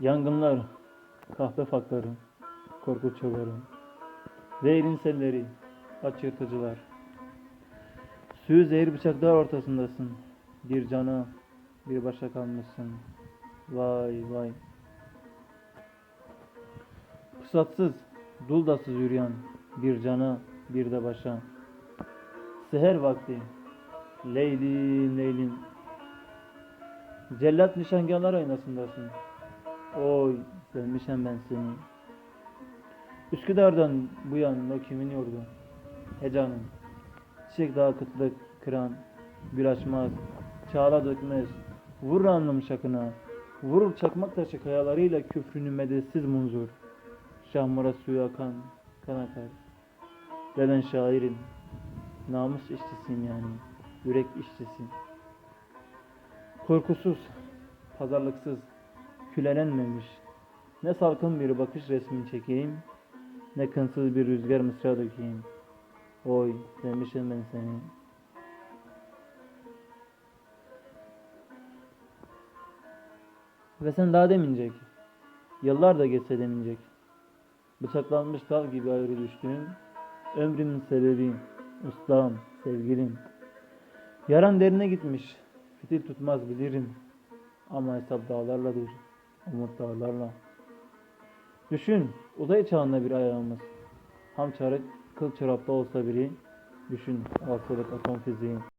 Yangınlar, kahpe fakları, korku çığları, zehrin selleri, aç yırtıcılar. Suyu zehir bıçaklar ortasındasın. Bir cana, bir başa kalmışsın. Vay vay. Pusatsız, duldasız yürüyen bir cana, bir de başa. Seher vakti, Leylim Leylim. Cellat nişangahlar aynasındasın. Oy sevmişem ben seni. Üsküdar'dan bu yan o kimin yurdu? Hecanım. Çiçek dağı kıtlık kıran, gül açmaz, çağla dökmez. Vur alnım şakına, vurur çakmak taşı kayalarıyla küfrünü medetsiz munzur. Şahmura suyu akan, kan akar. Ve ben namus işçisiyim yani, yürek işçisi. Korkusuz, pazarlıksız, külelenmemiş. Ne salkın bir bakış resmini çekeyim, ne kınsız bir rüzgar mısra dökeyim. Oy, sevmişim ben seni. Ve sen daha demincek, yıllar da geçse demincek. Bıçaklanmış dal gibi ayrı düştüğüm, ömrümün sebebi, ustam, sevgilim. Yaran derine gitmiş, fitil tutmaz bilirim. Ama hesap dağlarladır, umut dağlarla. Düşün, uzay çağında bir ayağımız. Ham çarık, kıl çorapta olsa biri. Düşün, altılık atom fiziği.